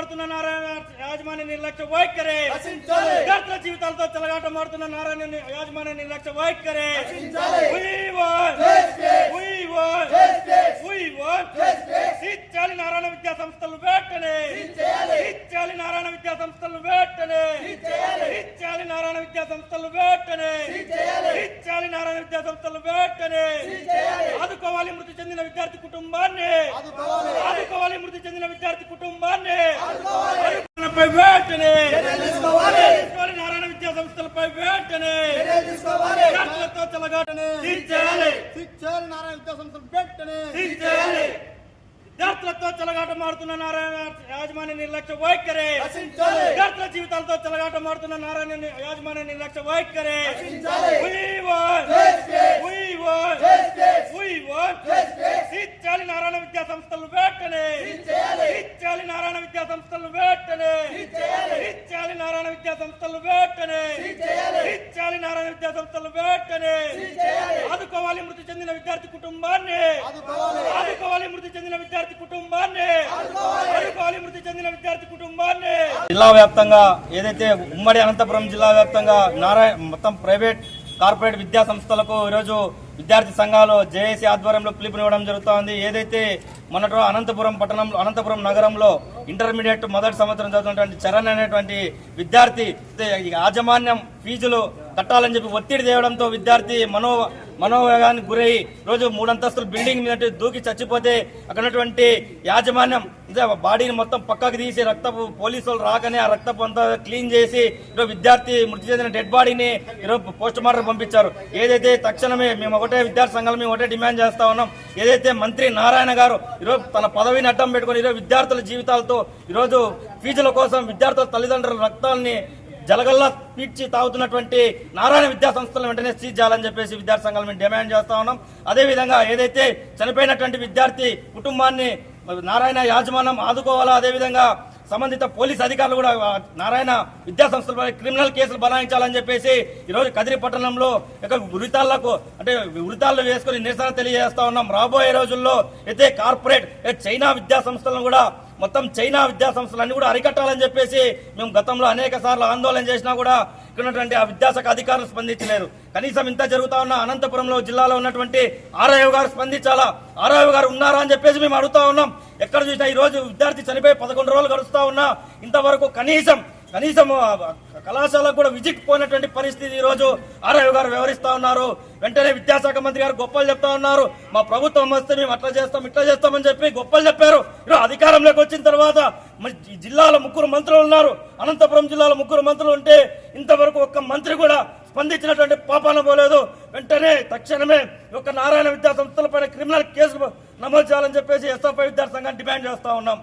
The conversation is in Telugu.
మారుతున్న నారాయణ యాజమాన్య నిర్లక్ష్య వైఖరి. విద్యార్థుల జీవితాలతో చెలగాట మారుతున్న నారాయణ యాజమాన్య నిర్లక్ష్య వైఖరి. ఇచ్చాలి నారాయణ విద్యా సంస్థలు వెంటనే. ఇచ్చాలి నారాయణ విద్యా సంస్థలు వెంటనే. ఇచ్చాలి నారాయణ విద్యా సంస్థలు వెంటనే. ఇచ్చాలి నారాయణ విద్యా సంస్థలు వెంటనే. ఆదుకోవాలి మృతి చెందిన విద్యార్థి కుటుంబాన్ని. ఆదుకోవాలి. మృతి చెందిన విద్యార్థి కుటుంబాన్ని. వెంటనే. నారాయణ విద్యా సంస్థలపై వెంటనే. విద్యార్థులతో చెలగాటనే. తీర్చేయాలి. శిక్షలు నారాయణ విద్యా సంస్థలు వెంటనే. తీర్చేయాలి. విద్యార్థులతో చెలగాట మారుతున్న నారాయణ యాజమాన్య నిర్లక్ష్య వైఖరి. విద్యార్థుల జీవితాలతో చెలగాట మారుతున్న నారాయణ యాజమాన్య నిర్లక్ష్య వైఖరి. ఇచ్చాలి నారాయణ విద్యా సంస్థలు వెంటనే. ఇచ్చాలి నారాయణ విద్యా సంస్థలు వెంటనే. ఇచ్చాలి నారాయణ విద్యా సంస్థలు వెంటనే. ఇచ్చాలి నారాయణ విద్యా సంస్థలు వెంటనే. ఆదుకోవాలి మృతి చెందిన విద్యార్థి కుటుంబాన్ని ఆదుకోవాలి. ఆదుకోవాలి మృతి చెందిన విద్యార్థి కుటుంబాన్ని ఆదుకోవాలి. ఆదుకోవాలి మృతి చెందిన విద్యార్థి కుటుంబాన్ని జిల్లా వ్యాప్తంగా ఏదైతే ఉమ్మడి అనంతపురం జిల్లా వ్యాప్తంగా నారాయణ మొత్తం ప్రైవేట్ కార్పొరేట్ విద్యా సంస్థలకు ఈరోజు విద్యార్థి సంఘాలు జేఏసీ ఆధ్వర్యంలో పిలుపునివ్వడం జరుగుతోంది. ఏదైతే మొన్నటి అనంతపురం పట్టణంలో అనంతపురం నగరంలో ఇంటర్మీడియట్ మొదటి సంవత్సరం చదువుతున్నటువంటి చరణ్ అనేటువంటి విద్యార్థి యాజమాన్యం ఫీజులు కట్టాలని చెప్పి ఒత్తిడి తేవడంతో విద్యార్థి మనో మనోవేగానికి గురై రోజు మూడంతస్తుల బిల్డింగ్ మీద దూకి చచ్చిపోతే అక్కడ ఉన్నటువంటి యాజమాన్యం ఇదే బాడీని మొత్తం పక్కకు తీసి రక్తపు పోలీసులు రాకనే ఆ రక్తపు అంతా క్లీన్ చేసి ఈరోజు విద్యార్థి మృతి చెందిన డెడ్ బాడీని ఈరోజు పోస్ట్ మార్టం పంపించారు. ఏదైతే తక్షణమే మేము ఒకటే విద్యార్థి సంఘాలు మేము ఒకటే డిమాండ్ చేస్తా ఉన్నాం. ఏదైతే మంత్రి నారాయణ గారు ఈరోజు తన పదవిని అడ్డం పెట్టుకుని ఈరోజు విద్యార్థుల జీవితాలతో ఈరోజు ఫీజుల కోసం విద్యార్థుల తల్లిదండ్రుల రక్తాల్ని జలగల్లా పీడ్చి తాగుతున్నటువంటి నారాయణ విద్యా సంస్థలను వెంటనే సీజ్ చేయాలని చెప్పేసి విద్యార్థి సంఘాలు మేము డిమాండ్ చేస్తా ఉన్నాం. అదేవిధంగా ఏదైతే చనిపోయినటువంటి విద్యార్థి కుటుంబాన్ని నారాయణ యాజమాన్యం ఆదుకోవాలా అదేవిధంగా సంబంధిత పోలీస్ అధికారులు కూడా నారాయణ విద్యా సంస్థలపై క్రిమినల్ కేసులు బనాయించాలని చెప్పేసి ఈరోజు కదిరి పట్టణంలో ఇక ఉరితాళ్ళకు అంటే ఉరితాళ్ళు వేసుకుని నిరసన తెలియజేస్తా ఉన్నాం. రాబోయే రోజుల్లో అయితే కార్పొరేట్ చైనా విద్యా సంస్థలను కూడా మొత్తం చైనా విద్యా సంస్థలన్నీ కూడా అరికట్టాలని చెప్పేసి మేము గతంలో అనేక సార్లు ఆందోళన చేసినా కూడా ఇక్కడ ఉన్నటువంటి ఆ విద్యాశాఖ అధికారులు స్పందించలేరు కనీసం ఇంత జరుగుతా ఉన్న అనంతపురంలో జిల్లాలో ఉన్నటువంటి ఆర్ఐఓ గారు స్పందించాలా? ఆర్ఐఓ గారు ఉన్నారా అని చెప్పేసి మేము అడుగుతా ఉన్నాం. ఎక్కడ చూసినా ఈ రోజు విద్యార్థి చనిపోయి పదకొండు రోజులు గడుస్తా ఉన్నా ఇంతవరకు కనీసం కనీసం కళాశాలకు కూడా విజిట్ పోయినటువంటి పరిస్థితి ఈ రోజు గారు వ్యవహరిస్తా ఉన్నారు. వెంటనే విద్యాశాఖ మంత్రి గారు గొప్పలు చెప్తా ఉన్నారు. మా ప్రభుత్వం వస్తే మేము అట్లా చేస్తాం ఇట్లా చేస్తామని చెప్పి గొప్పలు చెప్పారు. ఈరోజు అధికారంలోకి వచ్చిన తర్వాత జిల్లాల జిల్లాలో ముగ్గురు మంత్రులు ఉన్నారు. అనంతపురం జిల్లాలో ముగ్గురు మంత్రులు ఉంటే ఇంతవరకు ఒక్క మంత్రి కూడా స్పందించినటువంటి పాపాన పోలేదు. వెంటనే తక్షణమే ఒక నారాయణ విద్యా సంస్థలపైన క్రిమినల్ కేసులు నమోదు చేయాలని చెప్పేసి ఎస్ఎఫ్ఐ విద్యార్థి సంఘాన్ని డిమాండ్ చేస్తా ఉన్నాం.